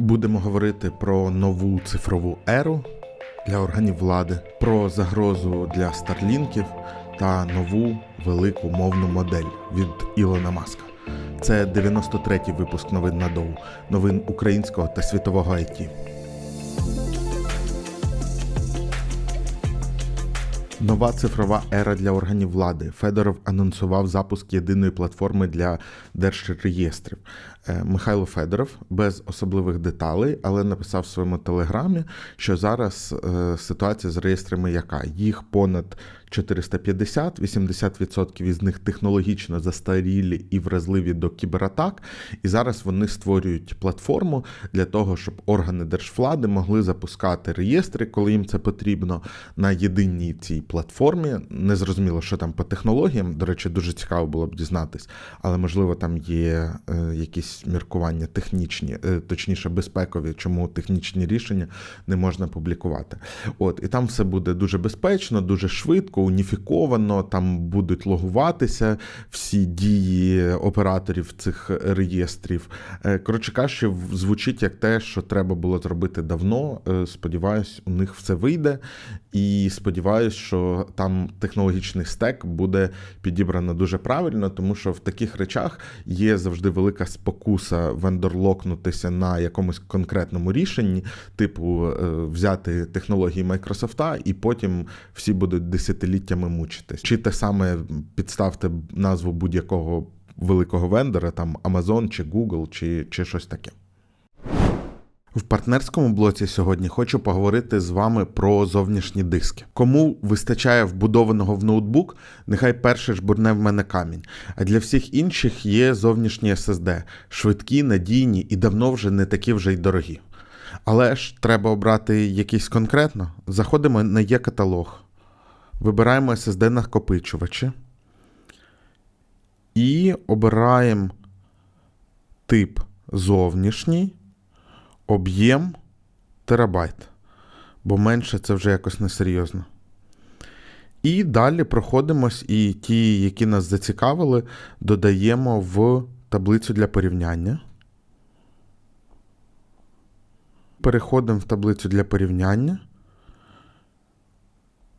Будемо говорити про нову цифрову еру для органів влади, про загрозу для старлінків та нову велику мовну модель від Ілона Маска. Це 93-й випуск новин на доу, новин українського та світового IT. Нова цифрова ера для органів влади. Федоров анонсував запуск єдиної платформи для держреєстрів. Е, Михайло Федоров без особливих деталей, але написав в своєму телеграмі, що зараз е, ситуація з реєстрами яка? Їх понад 450, 80% із них технологічно застарілі і вразливі до кібератак. І зараз вони створюють платформу для того, щоб органи держвлади могли запускати реєстри, коли їм це потрібно, на єдиній цій платформі. Незрозуміло, що там по технологіям. До речі, дуже цікаво було б дізнатись, але можливо там є е, якісь міркування технічні, е, точніше безпекові, чому технічні рішення не можна публікувати. От і там все буде дуже безпечно, дуже швидко, уніфіковано. Там будуть логуватися всі дії операторів цих реєстрів. Е, Коротше кажучи, звучить як те, що треба було зробити давно. Е, Сподіваюсь, у них все вийде. І сподіваюсь, що там технологічний стек буде підібрано дуже правильно, тому що в таких речах є завжди велика спокуса вендорлокнутися на якомусь конкретному рішенні, типу е, взяти технології Майкрософта, і потім всі будуть десятиліттями мучитись. Чи те саме підставте назву будь-якого великого вендора, там Amazon чи Google, чи, чи щось таке. В партнерському блоці сьогодні хочу поговорити з вами про зовнішні диски. Кому вистачає вбудованого в ноутбук, нехай перше жбурне в мене камінь. А для всіх інших є зовнішні SSD, швидкі, надійні і давно вже не такі вже й дорогі. Але ж треба обрати якийсь конкретно. Заходимо на є-каталог, вибираємо SSD накопичувачі і обираємо тип зовнішній об'єм терабайт, бо менше це вже якось несерйозно. І далі проходимось, і ті, які нас зацікавили, додаємо в таблицю для порівняння. Переходимо в таблицю для порівняння,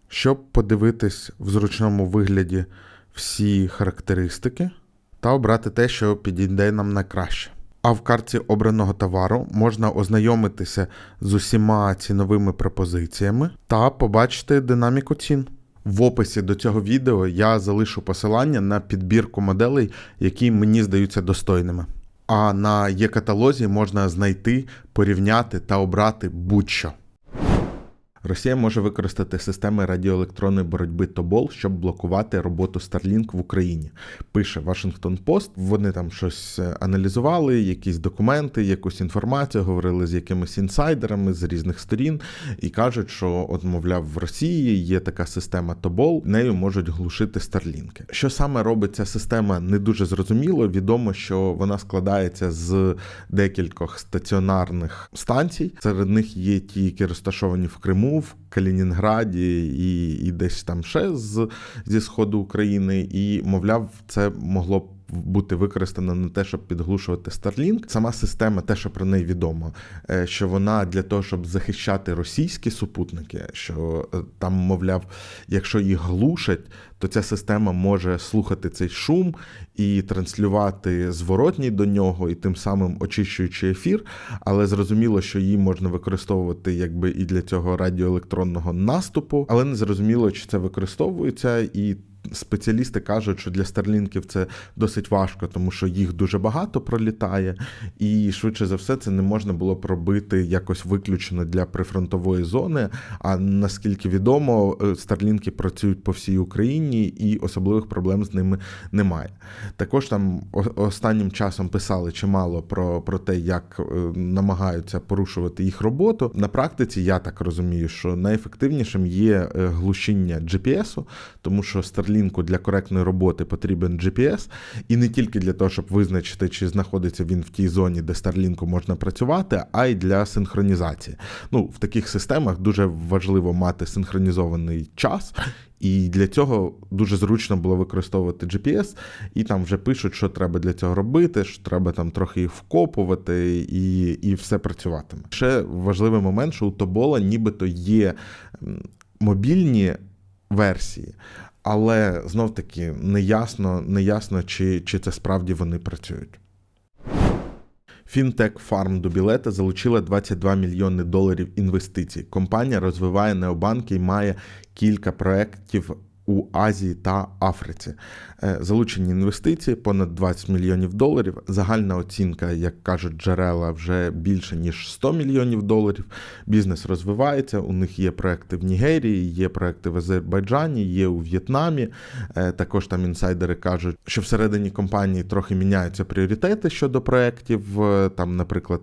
щоб подивитись в зручному вигляді всі характеристики та обрати те, що підійде нам найкраще. А в карті обраного товару можна ознайомитися з усіма ціновими пропозиціями та побачити динаміку цін. В описі до цього відео я залишу посилання на підбірку моделей, які мені здаються достойними. А на є-каталозі можна знайти, порівняти та обрати будь-що. Росія може використати системи радіоелектронної боротьби Тобол, щоб блокувати роботу Starlink в Україні. Пише Washington Post. Вони там щось аналізували, якісь документи, якусь інформацію, говорили з якимись інсайдерами з різних сторін і кажуть, що, от, мовляв, в Росії є така система Тобол, нею можуть глушити Старлінки. Що саме робить ця система, не дуже зрозуміло. Відомо, що вона складається з декількох стаціонарних станцій. Серед них є ті, які розташовані в Криму в Калінінграді і і десь там ще з, зі сходу України, і, мовляв, це могло б. Бути використано на те, щоб підглушувати Starlink. Сама система, те, що про неї відомо, е, що вона для того, щоб захищати російські супутники, що е, там, мовляв, якщо їх глушать, то ця система може слухати цей шум і транслювати зворотній до нього, і тим самим очищуючи ефір. Але зрозуміло, що її можна використовувати якби і для цього радіоелектронного наступу, але не зрозуміло, чи це використовується і. Спеціалісти кажуть, що для старлінків це досить важко, тому що їх дуже багато пролітає, і швидше за все це не можна було б робити якось виключено для прифронтової зони. А наскільки відомо, старлінки працюють по всій Україні і особливих проблем з ними немає. Також там останнім часом писали чимало про, про те, як намагаються порушувати їх роботу. На практиці я так розумію, що найефективнішим є глушіння GPS, тому що Starlink Starlink для коректної роботи потрібен GPS, і не тільки для того, щоб визначити, чи знаходиться він в тій зоні, де Starlink можна працювати, а й для синхронізації. Ну, в таких системах дуже важливо мати синхронізований час. І для цього дуже зручно було використовувати GPS, і там вже пишуть, що треба для цього робити, що треба там трохи вкопувати, і і все працюватиме. Ще важливий момент, що у Тобола нібито є мобільні версії, але знов таки неясно, неясно чи, чи це справді вони працюють. Фінтек Фарм до білета залучила 22 мільйони доларів інвестицій. Компанія розвиває необанки і має кілька проєктів у Азії та Африці. Е, залучені інвестиції понад 20 мільйонів доларів. Загальна оцінка, як кажуть джерела, вже більше ніж 100 мільйонів доларів. Бізнес розвивається. У них є проекти в Нігерії, є проекти в Азербайджані, є у В'єтнамі. Е, також там інсайдери кажуть, що всередині компанії трохи міняються пріоритети щодо проєктів. Е, там, наприклад,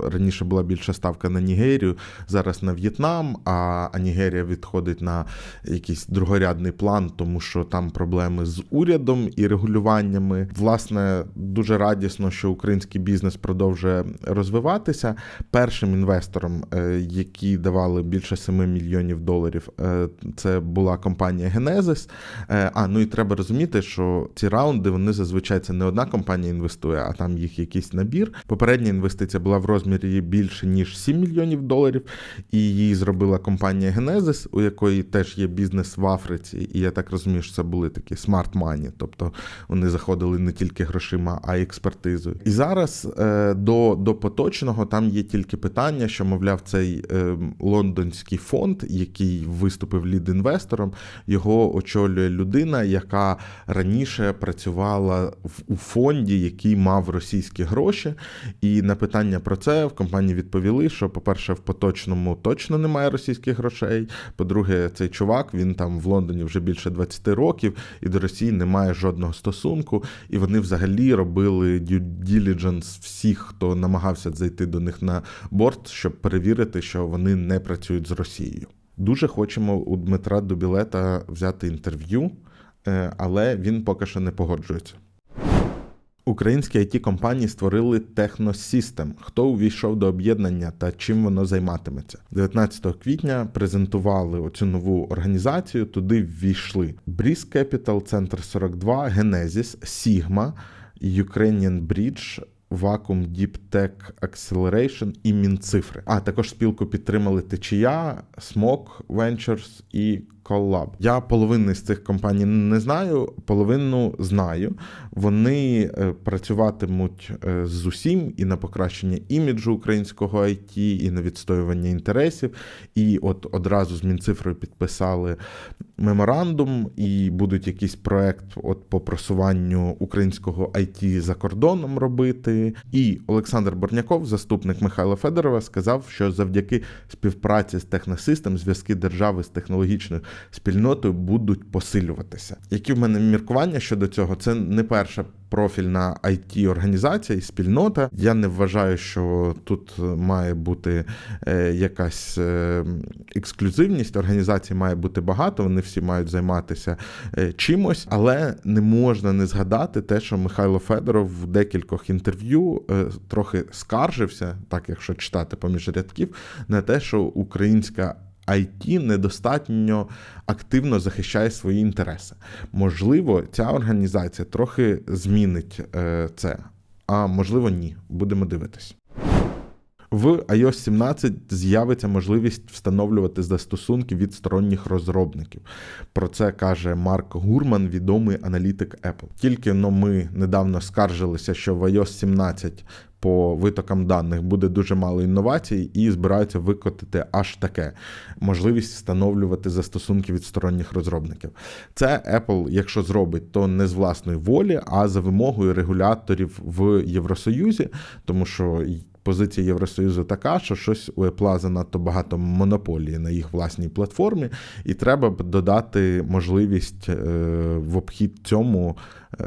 раніше була більша ставка на Нігерію, зараз на В'єтнам, а Нігерія відходить на якийсь другорядний план, тому що там проблеми з урядом і регулюваннями. Власне, дуже радісно, що український бізнес продовжує розвиватися. Першим інвестором, е, які давали більше 7 мільйонів доларів, е, це була компанія Genesis. Е, а ну і треба розуміти, що ці раунди вони зазвичай це не одна компанія інвестує, а там їх якийсь набір. Попередня інвестиція була в розмірі більше ніж 7 мільйонів доларів, і її зробила компанія Genesis, у якої теж є бізнес в Африці і я так розумію, що це були такі смарт мані, тобто вони заходили не тільки грошима, а й експертизою. І зараз е, до до поточного там є тільки питання, що, мовляв, цей е, лондонський фонд, який виступив лід-інвестором, його очолює людина, яка раніше працювала у фонді, який мав російські гроші. І на питання про це в компанії відповіли, що, по-перше, в поточному точно немає російських грошей. По-друге, цей чувак він там в Лондоні вже більше 20 років, і до Росії немає жодного стосунку. І вони взагалі робили due diligence всіх, хто намагався зайти до них на борт, щоб перевірити, що вони не працюють з Росією. Дуже хочемо у Дмитра Дубілета взяти інтерв'ю, е, але він поки що не погоджується. Українські it компанії створили Техносістем. Хто увійшов до об'єднання та чим воно займатиметься? 19 квітня презентували оцю нову організацію. Туди ввійшли Breeze Capital, Центр 42, Genesis, Sigma, Ukrainian Bridge, Vacuum Deep Tech Acceleration і Мінцифри. А також спілку підтримали Течія, Smoke Ventures і Collab. Я половини з цих компаній не знаю, половину знаю. Вони е, працюватимуть е, з усім і на покращення іміджу українського IT, і на відстоювання інтересів. І от одразу з Мінцифрою підписали меморандум, і будуть якийсь проект от по просуванню українського IT за кордоном робити. І Олександр Борняков, заступник Михайла Федорова, сказав, що завдяки співпраці з Техносистем зв'язки держави з технологічною спільнотою будуть посилюватися. Які в мене міркування щодо цього? Це не перша профільна it організація і спільнота. Я не вважаю, що тут має бути е, якась е, ексклюзивність. Організацій має бути багато, вони всі мають займатися е, чимось, але не можна не згадати те, що Михайло Федоров в декількох інтерв'ю трохи скаржився, так якщо читати поміж рядків, на те, що українська IT недостатньо активно захищає свої інтереси. Можливо, ця організація трохи змінить е, це, а можливо, ні. Будемо дивитись. В iOS 17 з'явиться можливість встановлювати застосунки від сторонніх розробників. Про це каже Марк Гурман, відомий аналітик Apple. Тільки но ми недавно скаржилися, що в iOS 17 по витокам даних буде дуже мало інновацій, і збираються викотити аж таке можливість встановлювати застосунки від сторонніх розробників. Це Apple, якщо зробить, то не з власної волі, а за вимогою регуляторів в Євросоюзі, тому що. Позиція Євросоюзу така, що щось у Apple занадто багато монополії на їх власній платформі, і треба б додати можливість е, в обхід цьому е,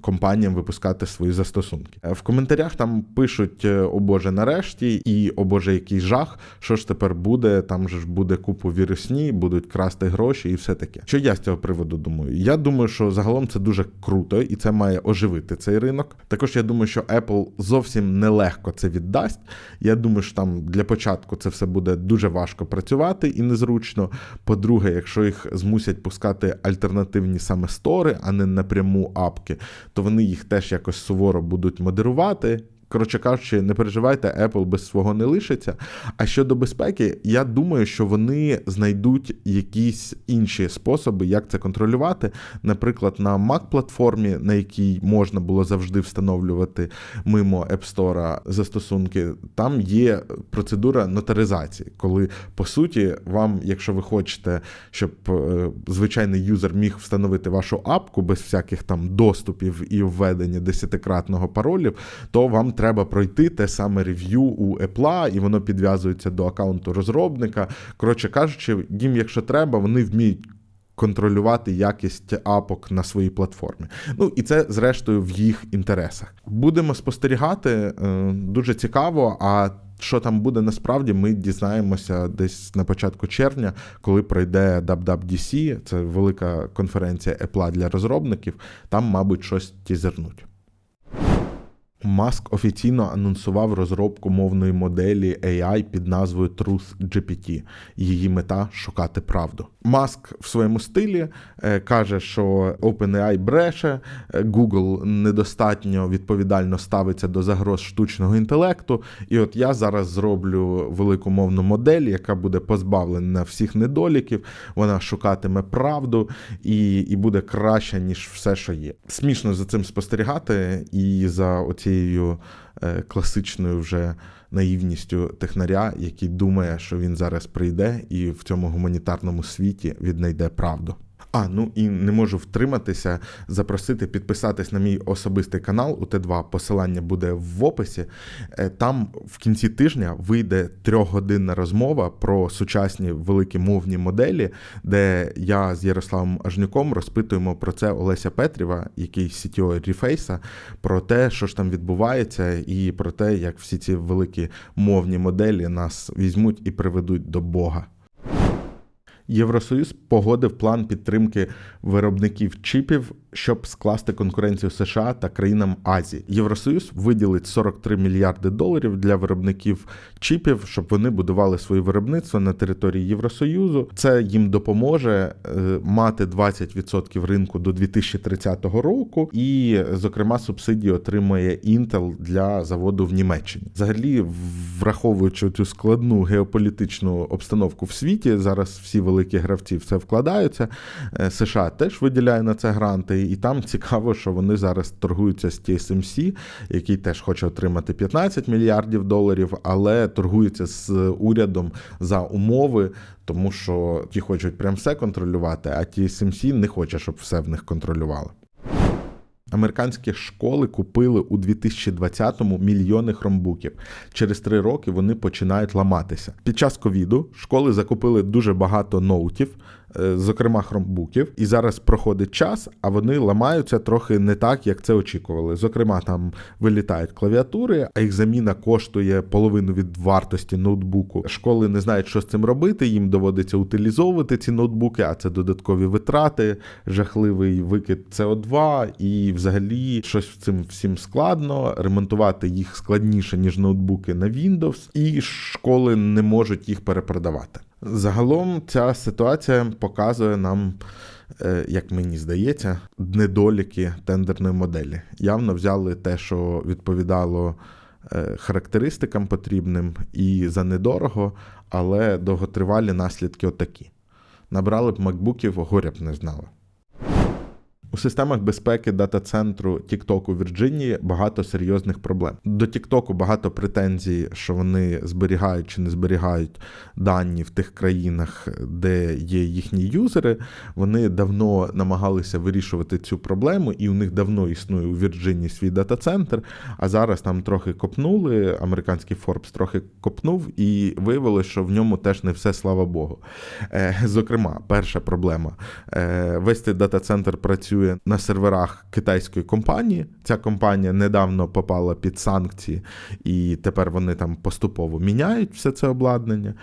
компаніям випускати свої застосунки. Е, В коментарях там пишуть: е, о Боже, нарешті, і о Боже, який жах. Що ж тепер буде? Там же ж буде купу вірусні, будуть красти гроші і все таке. Що я з цього приводу думаю? Я думаю, що загалом це дуже круто, і це має оживити цей ринок. Також я думаю, що Apple зовсім нелегко це віддасть. Я думаю, що там для початку це все буде дуже важко працювати і незручно. По-друге, якщо їх змусять пускати альтернативні саме стори, а не напряму апки, то вони їх теж якось суворо будуть модерувати. Коротше кажучи, не переживайте, Apple без свого не лишиться. А щодо безпеки, я думаю, що вони знайдуть якісь інші способи, як це контролювати. Наприклад, на Mac-платформі, на якій можна було завжди встановлювати мимо App Store застосунки, там є процедура нотаризації, коли по суті вам, якщо ви хочете, щоб е, звичайний юзер міг встановити вашу апку без всяких там доступів і введення десятикратного паролів, то вам треба пройти те саме рев'ю у Apple, і воно підв'язується до аккаунту розробника. Коротше кажучи, їм, якщо треба, вони вміють. Контролювати якість апок на своїй платформі. Ну і це, зрештою, в їх інтересах. Будемо спостерігати е, дуже цікаво. А що там буде насправді, ми дізнаємося десь на початку червня, коли пройде WWDC, це велика конференція Apple для розробників. Там, мабуть, щось тізернуть. Маск офіційно анонсував розробку мовної моделі AI під назвою Truth GPT. Її мета шукати правду. Маск в своєму стилі е, каже, що OpenAI бреше, е, Google недостатньо відповідально ставиться до загроз штучного інтелекту. І от я зараз зроблю велику мовну модель, яка буде позбавлена всіх недоліків. Вона шукатиме правду і, і буде краща, ніж все, що є. Смішно за цим спостерігати і за оцією е, класичною вже наївністю технаря, який думає, що він зараз прийде і в цьому гуманітарному світі віднайде правду. А, ну і не можу втриматися, запросити підписатись на мій особистий канал у Т2. Посилання буде в описі. Е, Там в кінці тижня вийде трьохгодинна розмова про сучасні великі мовні моделі, де я з Ярославом Ажнюком розпитуємо про це Олеся Петріва, який CTO Reface, про те, що ж там відбувається, і про те, як всі ці великі мовні моделі нас візьмуть і приведуть до Бога. Євросоюз погодив план підтримки виробників чіпів, щоб скласти конкуренцію США та країнам Азії. Євросоюз виділить 43 мільярди доларів для виробників чіпів, щоб вони будували свої виробництва на території Євросоюзу. Це їм допоможе е, мати 20% ринку до 2030 року, і, зокрема, субсидії отримує Intel для заводу в Німеччині. Взагалі, враховуючи цю складну геополітичну обстановку в світі, зараз всі великі гравці в це вкладаються. Е, США теж виділяє на це гранти, і там цікаво, що вони зараз торгуються з TSMC, який теж хоче отримати 15 мільярдів доларів, але торгується з урядом за умови, тому що ті хочуть прям все контролювати, а TSMC не хоче, щоб все в них контролювали. Американські школи купили у 2020-му мільйони хромбуків. Через три роки вони починають ламатися. Під час ковіду школи закупили дуже багато ноутів, зокрема хромбуків, і зараз проходить час, а вони ламаються трохи не так, як це очікували. Зокрема, там вилітають клавіатури, а їх заміна коштує половину від вартості ноутбуку. Школи не знають, що з цим робити. Їм доводиться утилізовувати ці ноутбуки, а це додаткові витрати, жахливий викид СО2, і взагалі щось з цим всім складно. Ремонтувати їх складніше ніж ноутбуки на Windows, і школи не можуть їх перепродавати. Загалом ця ситуація показує нам, е, як мені здається, недоліки тендерної моделі. Явно взяли те, що відповідало е, характеристикам потрібним і за недорого, але довготривалі наслідки отакі. Набрали б макбуків, горя б не знали. У системах безпеки дата-центру TikTok у Вірджинії багато серйозних проблем. До TikTok багато претензій, що вони зберігають чи не зберігають дані в тих країнах, де є їхні юзери. Вони давно намагалися вирішувати цю проблему, і у них давно існує у Вірджинії свій дата-центр. А зараз там трохи копнули. Американський Forbes трохи копнув, і виявилося, що в ньому теж не все, слава Богу. Е, Зокрема, перша проблема: Е, весь цей дата-центр працює працює на серверах китайської компанії. Ця компанія недавно попала під санкції, і тепер вони там поступово міняють все це обладнання.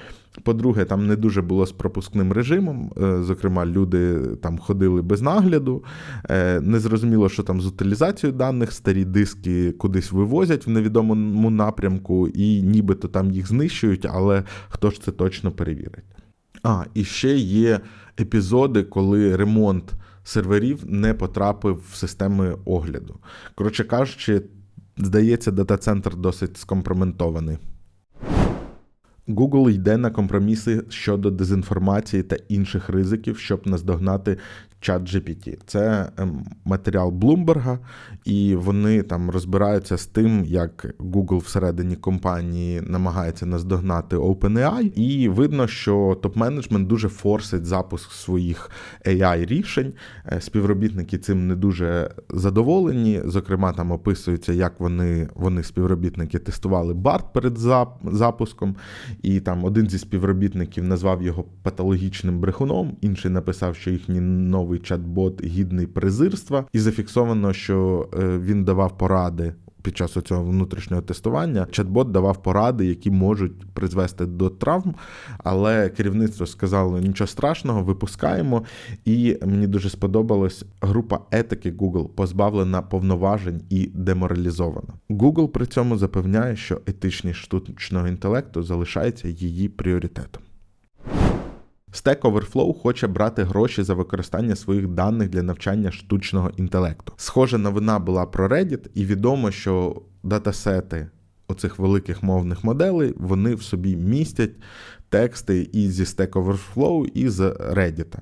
По-друге, там не дуже було з пропускним режимом. Е, Зокрема, люди там ходили без нагляду. Е, Незрозуміло, що там з утилізацією даних, старі диски кудись вивозять в невідомому напрямку, і нібито там їх знищують, але хто ж це точно перевірить? А, і ще є епізоди, коли ремонт серверів не потрапив в системи огляду. Коротше кажучи, здається, дата-центр досить скомпроментований. Google йде на компроміси щодо дезінформації та інших ризиків, щоб наздогнати чат GPT. Це ем, матеріал Блумберга, і вони там розбираються з тим, як Google всередині компанії намагається наздогнати OpenAI, і видно, що топ-менеджмент дуже форсить запуск своїх AI рішень. Е, Співробітники цим не дуже задоволені. Зокрема, там описується, як вони, вони співробітники тестували BART перед запуском, і там один зі співробітників назвав його патологічним брехуном, інший написав, що їхній новий чат-бот гідний презирства, і зафіксовано, що е, він давав поради. Під час цього внутрішнього тестування чат-бот давав поради, які можуть призвести до травм, але керівництво сказало нічого страшного, випускаємо. І мені дуже сподобалась група етики Google, позбавлена повноважень і деморалізована. Google при цьому запевняє, що етичність штучного інтелекту залишається її пріоритетом. Stack Overflow хоче брати гроші за використання своїх даних для навчання штучного інтелекту. Схожа новина була про Reddit, і відомо, що датасети оцих великих мовних моделей вони в собі містять тексти і зі Stack Overflow, і з Reddit.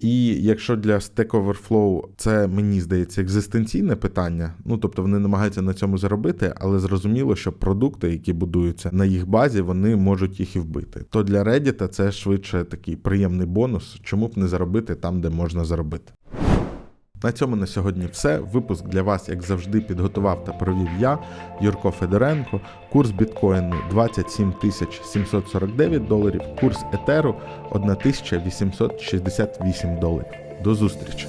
І якщо для Stack Overflow це мені здається екзистенційне питання, ну тобто вони намагаються на цьому заробити, але зрозуміло, що продукти, які будуються на їх базі, вони можуть їх і вбити. То для Reddit це швидше такий приємний бонус, чому б не заробити там, де можна заробити. На цьому на сьогодні все. Випуск для вас, як завжди, підготував та провів я, Юрко Федоренко. Курс біткоїну 27 749 доларів, курс етеру 1868 доларів. До зустрічі!